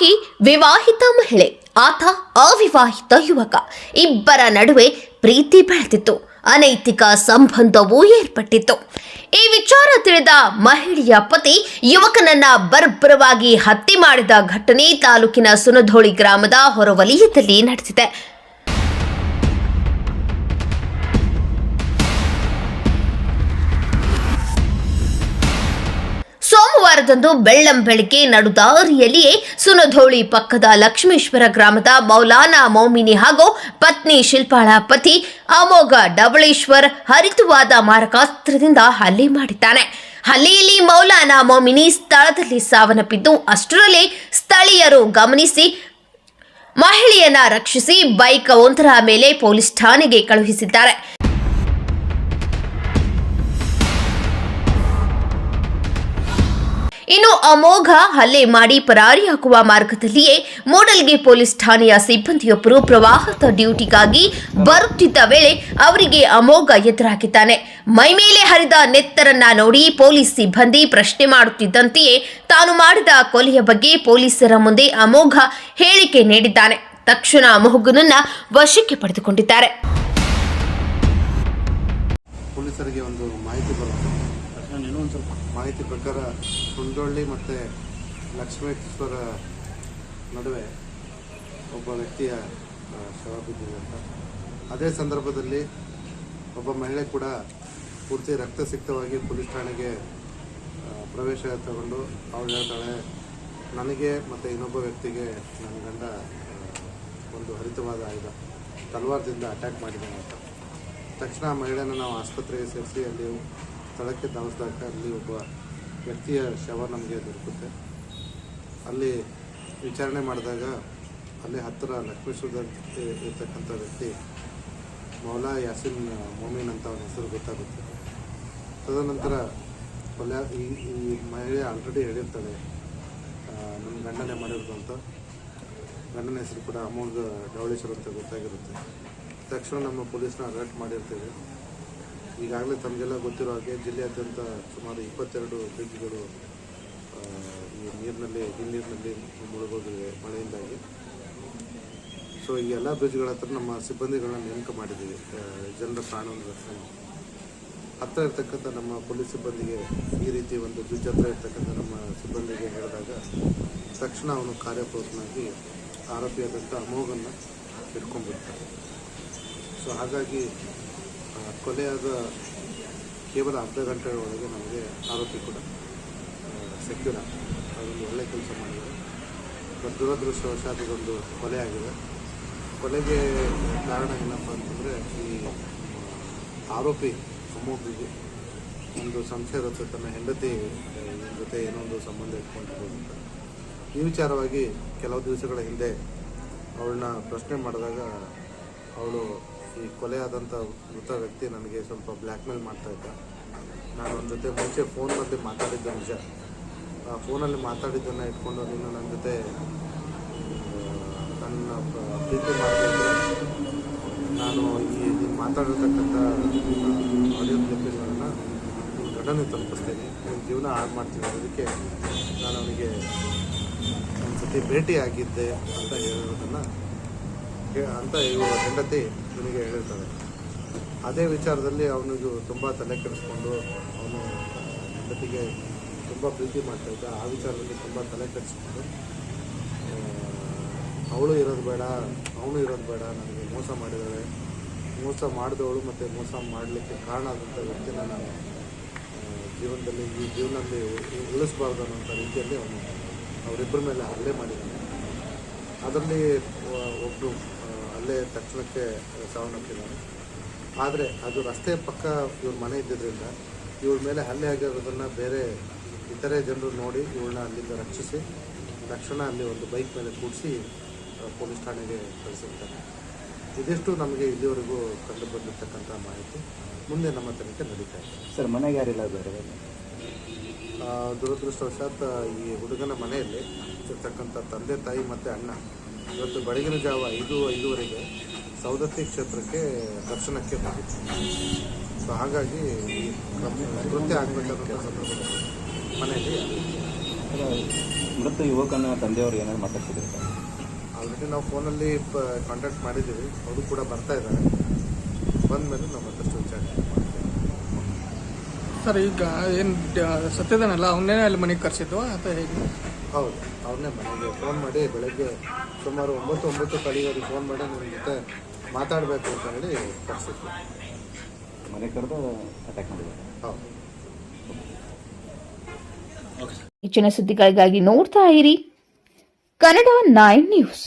ಆಕೆ ವಿವಾಹಿತ ಮಹಿಳೆ, ಆತ ಅವಿವಾಹಿತ ಯುವಕ. ಇಬ್ಬರ ನಡುವೆ ಪ್ರೀತಿ ಬೆಳೆದಿತ್ತು. ಅನೈತಿಕ ಸಂಬಂಧವೂ ಏರ್ಪಟ್ಟಿತ್ತು. ಈ ವಿಚಾರ ತಿಳಿದ ಮಹಿಳೆಯ ಪತಿ ಯುವಕನನ್ನ ಬರ್ಬರವಾಗಿ ಹತ್ಯೆ ಮಾಡಿದ ಘಟನೆ ತಾಲೂಕಿನ ಸುನಧೋಳಿ ಗ್ರಾಮದ ಹೊರವಲಯದಲ್ಲಿ ನಡೆದಿದೆ. ಸೋಮವಾರದಂದು ಬೆಳ್ಳಂ ಬೆಳಿಗ್ಗೆ ನಡುದಾರಿಯಲ್ಲಿಯೇ ಸುನಧೋಳಿ ಪಕ್ಕದ ಲಕ್ಷ್ಮೇಶ್ವರ ಗ್ರಾಮದ ಮೌಲಾನಾ ಮೌಮಿನಿ ಹಾಗೂ ಪತ್ನಿ ಶಿಲ್ಪಾಳ ಪತಿ ಅಮೋಘ ಡಬಳೇಶ್ವರ್ ಹರಿತವಾದ ಮಾರಕಾಸ್ತ್ರದಿಂದ ಹಲ್ಲೆ ಮಾಡಿದ್ದಾನೆ. ಹಲ್ಲೆಯಲ್ಲಿ ಮೌಲಾನಾ ಮೌಮಿನಿ ಸ್ಥಳದಲ್ಲಿ ಸಾವನ್ನಪ್ಪಿದ್ದು, ಅಷ್ಟರಲ್ಲೇ ಸ್ಥಳೀಯರು ಗಮನಿಸಿ ಮಹಿಳೆಯನ್ನ ರಕ್ಷಿಸಿ ಬೈಕ್ ಒಂದರ ಮೇಲೆ ಪೊಲೀಸ್ ಠಾಣೆಗೆ ಕಳುಹಿಸಿದ್ದಾರೆ. ಇನ್ನು ಅಮೋಘ ಹಲ್ಲೆ ಮಾಡಿ ಪರಾರಿ ಹಾಕುವ ಮಾರ್ಗದಲ್ಲಿಯೇ ಮೂಡಲ್ಗೆ ಪೊಲೀಸ್ ಠಾಣೆಯ ಸಿಬ್ಬಂದಿಯೊಬ್ಬರು ಪ್ರವಾಹದ ಡ್ಯೂಟಿಗಾಗಿ ಬರುತ್ತಿದ್ದ ವೇಳೆ ಅವರಿಗೆ ಅಮೋಘ ಎದುರಾಗಿದ್ದಾನೆ. ಮೈಮೇಲೆ ಹರಿದ ನೆತ್ತರನ್ನ ನೋಡಿ ಪೊಲೀಸ್ ಸಿಬ್ಬಂದಿ ಪ್ರಶ್ನೆ ಮಾಡುತ್ತಿದ್ದಂತೆಯೇ ತಾನು ಮಾಡಿದ ಕೊಲೆಯ ಬಗ್ಗೆ ಪೊಲೀಸರ ಮುಂದೆ ಅಮೋಘ ಹೇಳಿಕೆ ನೀಡಿದ್ದಾನೆ. ತಕ್ಷಣ ಅಮೋಘನನ್ನ ವಶಕ್ಕೆ ಪಡೆದುಕೊಂಡಿದ್ದಾರೆ. ಪೊಲೀಸರಿಗೆ ಒಂದು ಮಾಹಿತಿ ಬರುತ್ತೆ? ಮಾಹಿತಿ ಪ್ರಕಾರ ಸುಂಡೊಳ್ಳಿ ಮತ್ತು ಲಕ್ಷ್ಮೇಶ್ವರ ನಡುವೆ ಒಬ್ಬ ವ್ಯಕ್ತಿಯ ಶವ ಬಿದ್ದಿದೆ ಅಂತ. ಅದೇ ಸಂದರ್ಭದಲ್ಲಿ ಒಬ್ಬ ಮಹಿಳೆ ಕೂಡ ಪೂರ್ತಿ ರಕ್ತಸಿಕ್ತವಾಗಿ ಪೊಲೀಸ್ ಠಾಣೆಗೆ ಪ್ರವೇಶ ತಗೊಂಡು ಅವಳು ಹೇಳ್ತಾಳೆ, ನನಗೆ ಮತ್ತು ಇನ್ನೊಬ್ಬ ವ್ಯಕ್ತಿಗೆ ನನ್ನ ಗಂಡ ಒಂದು ಹರಿತವಾದ ಆಯುಧ ತಲವಾರದಿಂದ ಅಟ್ಯಾಕ್ ಮಾಡಿದ್ದಾನೆ ಅಂತ. ತಕ್ಷಣ ಮಹಿಳೆಯನ್ನು ನಾವು ಆಸ್ಪತ್ರೆಗೆ ಸೇರಿಸಿ ಅಲ್ಲಿ ಸ್ಥಳಕ್ಕೆ ಧಾವಿಸಿದಾಗ ಅಲ್ಲಿ ಒಬ್ಬ ವ್ಯಕ್ತಿಯ ಶವ ನಮಗೆ ದೊರಕುತ್ತೆ. ಅಲ್ಲಿ ವಿಚಾರಣೆ ಮಾಡಿದಾಗ ಅಲ್ಲಿ ಹತ್ತಿರ ಲಕ್ಷ್ಮೇಶ್ವರದಲ್ಲಿ ಇರ್ತಕ್ಕಂಥ ವ್ಯಕ್ತಿ ಮೌಲಾ ಯಾಸಿನ್ ಮೊಮೀನ್ ಅಂತ ಅವನ ಹೆಸರು ಗೊತ್ತಾಗುತ್ತೆ. ತದನಂತರ ಕೊಲೆ ಈ ಈ ಮಹಿಳೆ ಆಲ್ರೆಡಿ ಹೇಳಿರ್ತಾಳೆ ನಮ್ಮ ಗಂಡನೇ ಮಾಡಿರೋದು ಅಂತ. ಗಂಡನ ಹೆಸರು ಕೂಡ ಅಮೋಘ ಡವಳೇಶ್ವರ ಅಂತ ಗೊತ್ತಾಗಿರುತ್ತೆ. ತಕ್ಷಣ ನಮ್ಮ ಪೊಲೀಸ್ನ ಅಲರ್ಟ್ ಮಾಡಿರ್ತೇವೆ. ಈಗಾಗಲೇ ತಮಗೆಲ್ಲ ಗೊತ್ತಿರೋ ಹಾಗೆ ಜಿಲ್ಲೆಯಾದ್ಯಂತ ಸುಮಾರು ಇಪ್ಪತ್ತೆರಡು ಬ್ರಿಡ್ಜ್ಗಳು ಈ ನೀರಿನಲ್ಲಿ, ಹಿನ್ನೀರಿನಲ್ಲಿ ಮುಳುಗೋಗಿವೆ ಮಳೆಯಿಂದಾಗಿ. ಸೊ ಈ ಎಲ್ಲ ಬ್ರಿಡ್ಜ್ಗಳ ಹತ್ರ ನಮ್ಮ ಸಿಬ್ಬಂದಿಗಳನ್ನ ನೇಮಕ ಮಾಡಿದ್ದೀವಿ. ಜನರ ಪ್ರಾಣವನ್ನು ರಕ್ಷಣೆ. ಹತ್ತಿರ ಇರ್ತಕ್ಕಂಥ ನಮ್ಮ ಪೊಲೀಸ್ ಸಿಬ್ಬಂದಿಗೆ ಈ ರೀತಿ ಒಂದು ಬ್ರಿಡ್ಜ್ ಹತ್ರ ಇರ್ತಕ್ಕಂಥ ನಮ್ಮ ಸಿಬ್ಬಂದಿಗೆ ಹೇಳಿದಾಗ ತಕ್ಷಣ ಅವನು ಕಾರ್ಯಪ್ರವೃತ್ತನಾಗಿ ಆರೋಪಿಯಾದಂಥ ಅಮೋಘನ್ನು ಇಟ್ಕೊಂಡ್ಬಿಡ್ತಾರೆ ಸೊ ಹಾಗಾಗಿ ಕೊಲೆಯಾದ ಕೇವಲ ಅರ್ಧ ಗಂಟೆ ಒಳಗೆ ನಮಗೆ ಆರೋಪಿ ಕೂಡ ಸೆಕ್ಯೂರ್ ಆಗ್ತದೆ ಅದೊಂದು ಒಳ್ಳೆ ಕೆಲಸ ಮಾಡಿದೆ. ಬಟ್ ದುರದೃಷ್ಟವಶಾತ್ ಇದೊಂದು ಕೊಲೆ ಆಗಿದೆ. ಕೊಲೆಗೆ ಕಾರಣ ಏನಪ್ಪ ಅಂತಂದರೆ, ಈ ಆರೋಪಿ ಅಮೋಬಿಗೆ ಒಂದು ಸಂಶಯ ಇರುತ್ತೆ ತನ್ನ ಹೆಂಡತಿ ಜೊತೆ ಏನೋ ಒಂದು ಸಂಬಂಧ ಇಟ್ಕೊಂಡಿರ್ಬೋದು ಅಂತ. ಈ ವಿಚಾರವಾಗಿ ಕೆಲವು ದಿವಸಗಳ ಹಿಂದೆ ಅವಳನ್ನ ಪ್ರಶ್ನೆ ಮಾಡಿದಾಗ ಅವಳು ಈ ಕೊಲೆ ಆದಂಥ ಮೃತ ವ್ಯಕ್ತಿ ನನಗೆ ಸ್ವಲ್ಪ ಬ್ಲ್ಯಾಕ್ ಮೇಲ್ ಮಾಡ್ತಾ ಇದ್ದ. ನಾನು ಒಂದು ಜೊತೆ ಮುಂಚೆ ಫೋನಲ್ಲಿ ಮಾತಾಡಿದ್ದೆ ನಿಜ. ಆ ಫೋನಲ್ಲಿ ಮಾತಾಡಿದ್ದನ್ನು ಇಟ್ಕೊಂಡು ನೀನು ನನ್ನ ಜೊತೆ ನನ್ನ ಪ್ರೀತಿ ಮಾಡಿದ್ರೆ ನಾನು ಈ ನೀನು ಮಾತಾಡಿರ್ತಕ್ಕಂಥ ಆಡಿಯೋ ಕ್ಲಿಪ್ಪಿಂಗ್ಗಳನ್ನು ನೀನು ಘಟನೆ ತಲುಪಿಸ್ತೇನೆ. ನಿನ್ನ ಜೀವನ ಹಾಳು ಮಾಡ್ತೀನಿ ಅದಕ್ಕೆ ನಾನು ಅವನಿಗೆ ಒಂದು ಸತಿ ಭೇಟಿ ಆಗಿದ್ದೆ ಅಂತ ಹೇಳಿರೋದನ್ನು ಅಂತ ಇವ ಹೆಂಡತಿ ನನಗೆ ಹೇಳಿರ್ತಾರೆ ಅದೇ ವಿಚಾರದಲ್ಲಿ ಅವನಿಗೆ ತುಂಬ ತಲೆ ಕೆಡಿಸ್ಕೊಂಡು ಅವನು ಹೆಂಡತಿಗೆ ತುಂಬ ಪ್ರೀತಿ ಮಾಡ್ತಾ ಇದ್ದ. ಆ ವಿಚಾರದಲ್ಲಿ ತುಂಬ ತಲೆ ಕೆಡಿಸ್ಕೊಂಡು ಅವಳು ಇರೋದು ಬೇಡ, ಅವನು ಇರೋದು ಬೇಡ, ನನಗೆ ಮೋಸ ಮಾಡಿದ್ದಾಳೆ. ಮೋಸ ಮಾಡಿದವಳು ಮತ್ತು ಮೋಸ ಮಾಡಲಿಕ್ಕೆ ಕಾರಣ ಆದಂಥ ವ್ಯಕ್ತಿನ ನಾನು ಜೀವನದಲ್ಲಿ, ಈ ಜೀವನದಲ್ಲಿ ಉಳಿಸ್ಬಾರ್ದು ಅನ್ನೋಂಥ ರೀತಿಯಲ್ಲಿ ಅವನು, ಅವರಿಬ್ಬರ ಮೇಲೆ ಹಲ್ಲೆ ಮಾಡಿದ್ದಾನೆ. ಅದರಲ್ಲಿ ಒಬ್ಬರು ಅಲ್ಲೇ ತಕ್ಷಣಕ್ಕೆ ಸಾವನ್ನಪ್ಪಿದ್ದಾನೆ ಆದರೆ ಅದು ರಸ್ತೆ ಪಕ್ಕ ಇವ್ರ ಮನೆ ಇದ್ದಿದ್ದರಿಂದ ಇವ್ರ ಮೇಲೆ ಹಲ್ಲೆ ಆಗಿರೋದನ್ನು ಬೇರೆ ಇತರೆ ಜನರು ನೋಡಿ ಇವಳನ್ನ ಅಲ್ಲಿಂದ ರಕ್ಷಿಸಿ ತಕ್ಷಣ ಅಲ್ಲಿ ಒಂದು ಬೈಕ್ ಮೇಲೆ ಕೂಡಿಸಿ ಪೊಲೀಸ್ ಠಾಣೆಗೆ ಕಳಿಸಿರ್ತಾರೆ. ಇದಿಷ್ಟು ನಮಗೆ ಇಲ್ಲಿವರೆಗೂ ಕಂಡು ಬಂದಿರತಕ್ಕಂಥ ಮಾಹಿತಿ. ಮುಂದೆ ನಮ್ಮ ತನಿಖೆ ನಡೀತಾ ಇದೆ. ಸರ್ ಮನೆಗೆ ಯಾರಿಲ್ಲ ಬೇರೆ ದುರದೃಷ್ಟವಶಾತ್ ಈ ಹುಡುಗನ ಮನೆಯಲ್ಲಿ ಇರ್ತಕ್ಕಂಥ ತಂದೆ ತಾಯಿ ಮತ್ತು ಅಣ್ಣ ಇವತ್ತು ಬೆಳಗಿನ ಜಾವ ಐದು ಐದುವರೆಗೆ ಸೌದತ್ತಿ ಕ್ಷೇತ್ರಕ್ಕೆ ದರ್ಶನಕ್ಕೆ ಹೋಗಿತ್ತು ಸೊ ಹಾಗಾಗಿ ಈ ಆಗಬೇಕಾದ ಕೆಲಸ ಮನೆಯಲ್ಲಿ ಮೃತ ಯುವಕನ ತಂದೆಯವರು ಏನಾದ್ರು ಮಾತಾಡ್ತಿದ್ರು ಆಲ್ರೆಡಿ ನಾವು ಫೋನಲ್ಲಿ ಕಾಂಟ್ಯಾಕ್ಟ್ ಮಾಡಿದ್ದೀವಿ. ಅವರು ಕೂಡ ಬರ್ತಾ ಇದ್ದಾರೆ. ಬಂದ ಮೇಲೆ ನಾವು ಮತ್ತಷ್ಟು ವಿಚಾರ ಸರ್ ಈಗ ಏನು ಸತ್ಯದನಲ್ಲ ಅವನ್ನೇ ಅಲ್ಲಿ ಮನೆಗೆ ಕರೆಸಿದ್ದು ಅಥವಾ ಹೇಗೆ? ಹೌದು ಅವ್ರನ್ನೇ ಮನೆಗೆ ಫೋನ್ ಮಾಡಿ ಬೆಳಗ್ಗೆ ಸುಮಾರು ಒಂಬತ್ತು ಒಂಬತ್ತು ಕಡೆಗೆ ಫೋನ್ ಮಾಡಿ ನಿಮ್ಮ ಜೊತೆ ಮಾತಾಡಬೇಕು ಅಂತ ಹೇಳಿ ಕರೆಸಿದ್ದು. ಮನೆ ಕರೆದು ಅಟ್ಯಾಕ್ ಮಾಡಿದ್ದಾರೆ. ಹೌದು. ಹೆಚ್ಚಿನ ಸುದ್ದಿಗಳಿಗಾಗಿ ನೋಡ್ತಾ ಇರಿ. Kannada nine news.